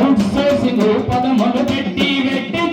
out sourcing పదములు పెట్టి వెట్టి